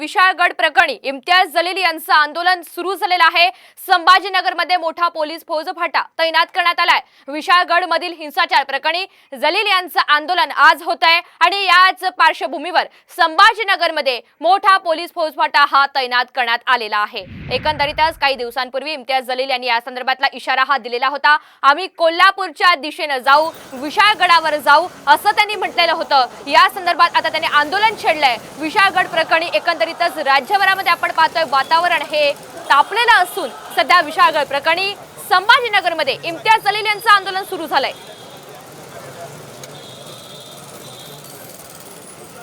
विशाळगड प्रकरणी इम्तियाज जलील यांचं आंदोलन सुरू झालेलं आहे. संभाजीनगरमध्ये मोठा पोलीस फौजफाटा तैनात करण्यात आलाय. विशाळगड मधील हिंसाचार प्रकरणी जलील यांचं आंदोलन आज होत आहे आणि याच पार्श्वभूमीवर संभाजीनगरमध्ये मोठा पोलीस फौजफाटा हा तैनात करण्यात आलेला आहे. एकंदरीतच काही दिवसांपूर्वी इम्तियाज जलील यांनी या संदर्भातला इशारा हा दिलेला होता. आम्ही कोल्हापूरच्या दिशेनं जाऊ विशाळगडावर जाऊ असं त्यांनी म्हटलेलं होतं. या संदर्भात आता त्यांनी आंदोलन छेडलंय. विशाळगड प्रकरणी एकंदरीतच राज्यभरामध्ये आपण पाहतोय वातावरण हे तापलेलं असून सध्या विशाळगड प्रकरणी संभाजीनगरमध्ये इम्तियाज जलील यांचं आंदोलन सुरू झालंय.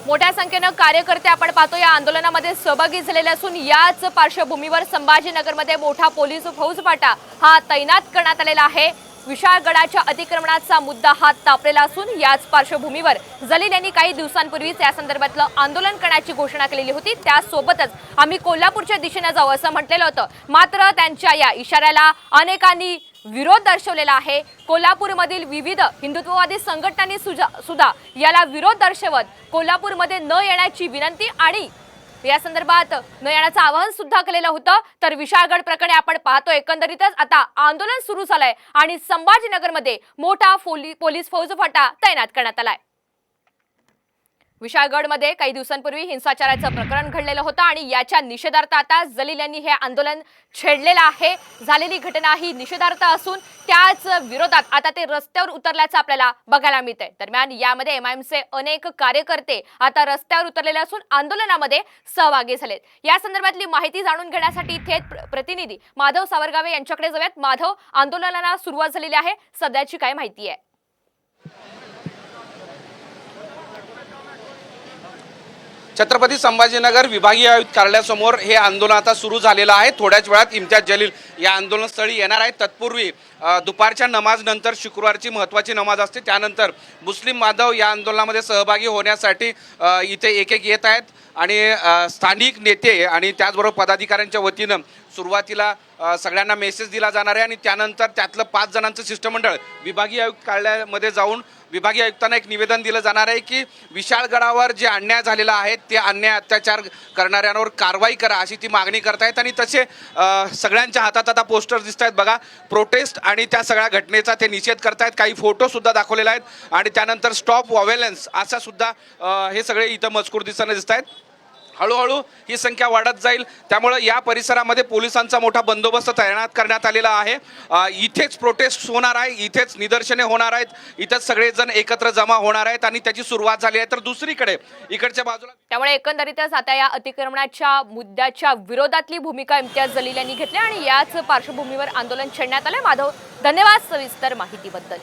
मोठ्या संख्येनं कार्यकर्ते आपण पाहतो या आंदोलनामध्ये सहभागी झालेले असून याच पार्श्वभूमीवर संभाजीनगरमध्ये मोठा पोलीस फौजफाटा हा तैनात करण्यात आलेला आहे. विशाळगडाच्या अतिक्रमणाचा मुद्दा हात तापलेला असून याच पार्श्वभूमीवर जलील यांनी काही दिवसांपूर्वीच या संदर्भातलं आंदोलन करण्याची घोषणा केलेली होती. त्यासोबतच आम्ही कोल्हापूरच्या दिशेने जाऊ असं म्हटलेलं होतं. मात्र त्यांच्या या इशाऱ्याला अनेकांनी विरोध दर्शवलेला आहे. कोल्हापूरमधील विविध हिंदुत्ववादी संघटनांनी सुजा- सुद्धा याला विरोध दर्शवत कोल्हापूरमध्ये न येण्याची विनंती आणि या संदर्भात न येण्याचं आवाहन सुद्धा केलेलं होतं. तर विशाळगड प्रकरणी आपण पाहतो एकंदरीतच आता आंदोलन सुरू झालंय आणि संभाजीनगरमध्ये मोठा फोली- पोलीस फौजफाटा तैनात करण्यात आलाय. विशाळगडमध्ये काही दिवसांपूर्वी हिंसाचाराचं प्रकरण घडलेलं होतं आणि याच्या निषेधार्थ आता जलील यांनी हे आंदोलन छेडलेलं आहे. झालेली घटना ही निषेधार्थ असून त्याच विरोधात आता ते रस्त्यावर उतरल्याचं आपल्याला बघायला मिळतंय. दरम्यान यामध्ये एमआयएमचे अनेक कार्यकर्ते आता रस्त्यावर उतरलेले असून आंदोलनामध्ये सहभागी झालेत. या संदर्भातली माहिती जाणून घेण्यासाठी थेट प्र- प्रतिनिधी माधव सावरगावे यांच्याकडे जाऊयात. माधव आंदोलनाला सुरुवात झालेली आहे. सध्याची काय माहिती आहे? छत्रपती संभाजीनगर विभागीय आयुक्त कार्यालयासमोर हे आंदोलन आता सुरू झालेलं आहे. थोड्याच वेळात इम्तियाज जलील या आंदोलनस्थळी येणार आहेत. तत्पूर्वी दुपारच्या नमाजनंतर शुक्रवारची महत्त्वाची नमाज असते. त्यानंतर मुस्लिम बांधव या आंदोलनामध्ये सहभागी होण्यासाठी इथे एक एक येत आहेत. आणि स्थानिक नेते आणि त्याचबरोबर पदाधिकाऱ्यांच्या वतीनं सुरुवातीला सगळ्यांना मेसेज दिला जाणार आहे आणि त्यानंतर त्यातलं पाच जणांचं शिष्टमंडळ विभागीय आयुक्त कार्यालयामध्ये जाऊन विभागीय आयुक्तांना एक निवेदन दिलं जाणार आहे की विशाळगडावर जे अन्याय झालेला आहे ते अन्याय अत्याचार करणाऱ्यांवर कारवाई करा अशी ती मागणी करतायत आणि तसे सगळ्यांच्या हातात आता पोस्टर दिसत आहेत बघा प्रोटेस्ट आणि त्या सगळ्या घटनेचा ते निषेध करतायत. काही फोटोसुद्धा दाखवलेला दाखवलेले आहेत. आणि त्यानंतर स्टॉप वॉवेलन्स असा सुद्धा हे सगळे इथं मजकूर दिसताना दिसत आहेत हळूहळू ही संख्या वाढत जाईल. त्यामुळं या परिसरामध्ये पोलिसांचा मोठा बंदोबस्त तैनात करण्यात आलेला आहे. इथेच प्रोटेस्ट होणार आहे. इथेच निदर्शने होणार आहेत. इथेच सगळेजण एकत्र जमा होणार आहेत आणि त्याची सुरुवात झाली आहे. तर दुसरीकडे इकडच्या बाजूला त्यामुळे एकंदरीतच आता या अतिक्रमणाच्या मुद्द्याच्या विरोधातली भूमिका इम्तियाज जलील यांनी घेतली आणि याच पार्श्वभूमीवर आंदोलन छेडण्यात आलं माधव धन्यवाद सविस्तर माहितीबद्दल.